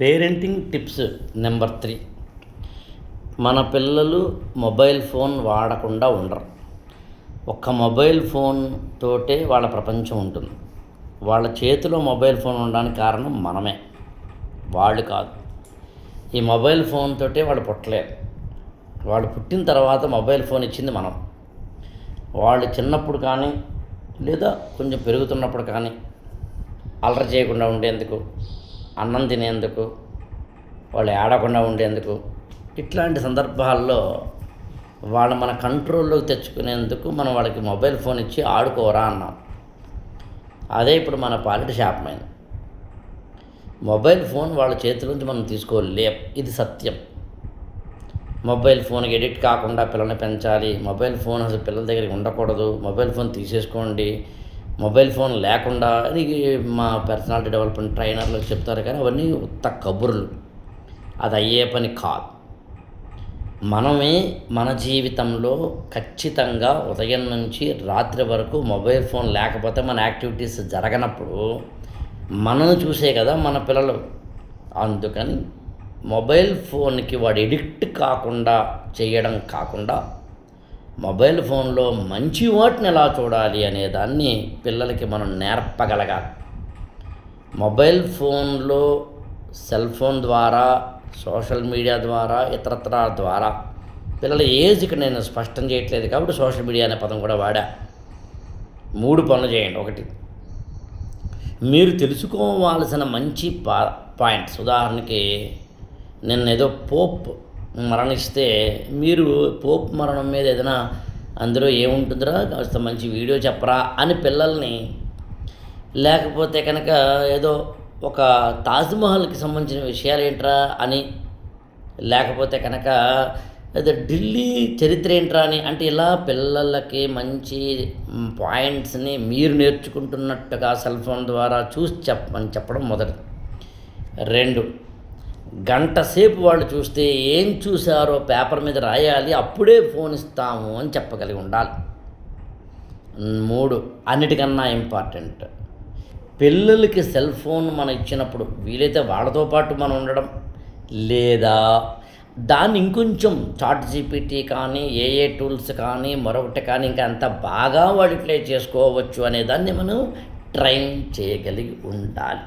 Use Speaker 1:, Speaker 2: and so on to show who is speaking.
Speaker 1: Parenting tips number three. మన పిల్లలు mobile phone వాడకుండా ఉండరు. ఒక్క మొబైల్ ఫోన్ తోటే వాళ్ళ ప్రపంచం ఉంటుంది. వాళ్ళ చేతిలో మొబైల్ ఫోన్ ఉండడానికి కారణం మనమే. వాళ్ళు కాదు. ఈ మొబైల్ ఫోన్ తోటే వాళ్ళు పుట్టలేరు. వాళ్ళు పుట్టిన తర్వాత మొబైల్ ఫోన్ ఇచ్చింది మనం. వాళ్ళు చిన్నప్పుడు కానీ లేదా కొంచెం పెరుగుతున్నప్పుడు కానీ అల్లరి చేయకుండా ఉండేందుకు అన్నం తినేందుకు వాళ్ళు ఏడకుండా ఉండేందుకు ఇట్లాంటి సందర్భాల్లో వాళ్ళు మన కంట్రోల్లోకి తెచ్చుకునేందుకు మనం వాళ్ళకి మొబైల్ ఫోన్ ఇచ్చి ఆడుకోరా అన్నాం. అదే ఇప్పుడు మన పాలిట శాపమైంది మొబైల్ ఫోన్ వాళ్ళ చేతిలోంచి మనం తీసుకోలేం. ఇది సత్యం. మొబైల్ ఫోన్కి ఎడిట్ కాకుండా పిల్లల్ని పెంచాలి. మొబైల్ ఫోన్ అసలు పిల్లల దగ్గరికి ఉండకూడదు. మొబైల్ ఫోన్ తీసేసుకోండి. మొబైల్ ఫోన్ లేకుండా అని మా పర్సనాలిటీ డెవలప్మెంట్ ట్రైనర్లు చెప్తారు కానీ అవన్నీ ఉత్త కబుర్లు. అది అయ్యే పని కాదు. మనమే మన జీవితంలో ఖచ్చితంగా ఉదయం నుంచి రాత్రి వరకు మొబైల్ ఫోన్ లేకపోతే మన యాక్టివిటీస్ జరగనప్పుడు మనను చూసే కదా మన పిల్లలు. అందుకని మొబైల్ ఫోన్కి వాడు ఎడిక్ట్ కాకుండా చేయడం కాకుండా మొబైల్ ఫోన్లో మంచి వాటిని ఎలా చూడాలి అనే దాన్ని పిల్లలకి మనం నేర్పగలగాలి. మొబైల్ ఫోన్లో సెల్ ఫోన్ ద్వారా సోషల్ మీడియా ద్వారా ఇతరత్ర ద్వారా పిల్లల ఏజ్కి నేను స్పష్టం చేయట్లేదు కాబట్టి సోషల్ మీడియా అనే పదం కూడా వాడా. మూడు పనులు చేయండి. ఒకటి మీరు తెలుసుకోవాల్సిన మంచి పా పాయింట్స్. ఉదాహరణకి నిన్న ఏదో పోప్ మరణిస్తే మీరు పోప్ మరణం మీద ఏదైనా అందులో ఏముంటుందిరా? కాస్త మంచి వీడియో చెప్పరా అని పిల్లల్ని లేకపోతే కనుక ఏదో ఒక తాజ్మహల్కి సంబంధించిన విషయాలు ఏంట్రా అని లేకపోతే కనుక ఏదో ఢిల్లీ చరిత్ర ఏంట్రా అని అంటే ఇలా పిల్లలకి మంచి పాయింట్స్ని మీరు నేర్చుకుంటున్నట్టుగా సెల్ ఫోన్ ద్వారా చూసి చెప్పమని చెప్పడం మొదటి రెండు గంట సేపు వాళ్ళు చూస్తే ఏం చూశారో పేపర్ మీద రాయాలి అప్పుడే ఫోన్ ఇస్తాము అని చెప్పగలిగి ఉండాలి. మూడు అన్నిటికన్నా ఇంపార్టెంట్. పిల్లలకి సెల్ ఫోన్ మనం ఇచ్చినప్పుడు వీలైతే వాళ్ళతో పాటు మనం ఉండడం. లేదా దాన్ని ఇంకొంచెం చాట్ జీపీటీ కానీ ఏఏ టూల్స్ కానీ మరొకటి కానీ ఇంకా అంత బాగా వాళ్ళు ప్లే చేసుకోవచ్చు అనే దాన్ని మనం ట్రైన్ చేయగలిగి ఉండాలి.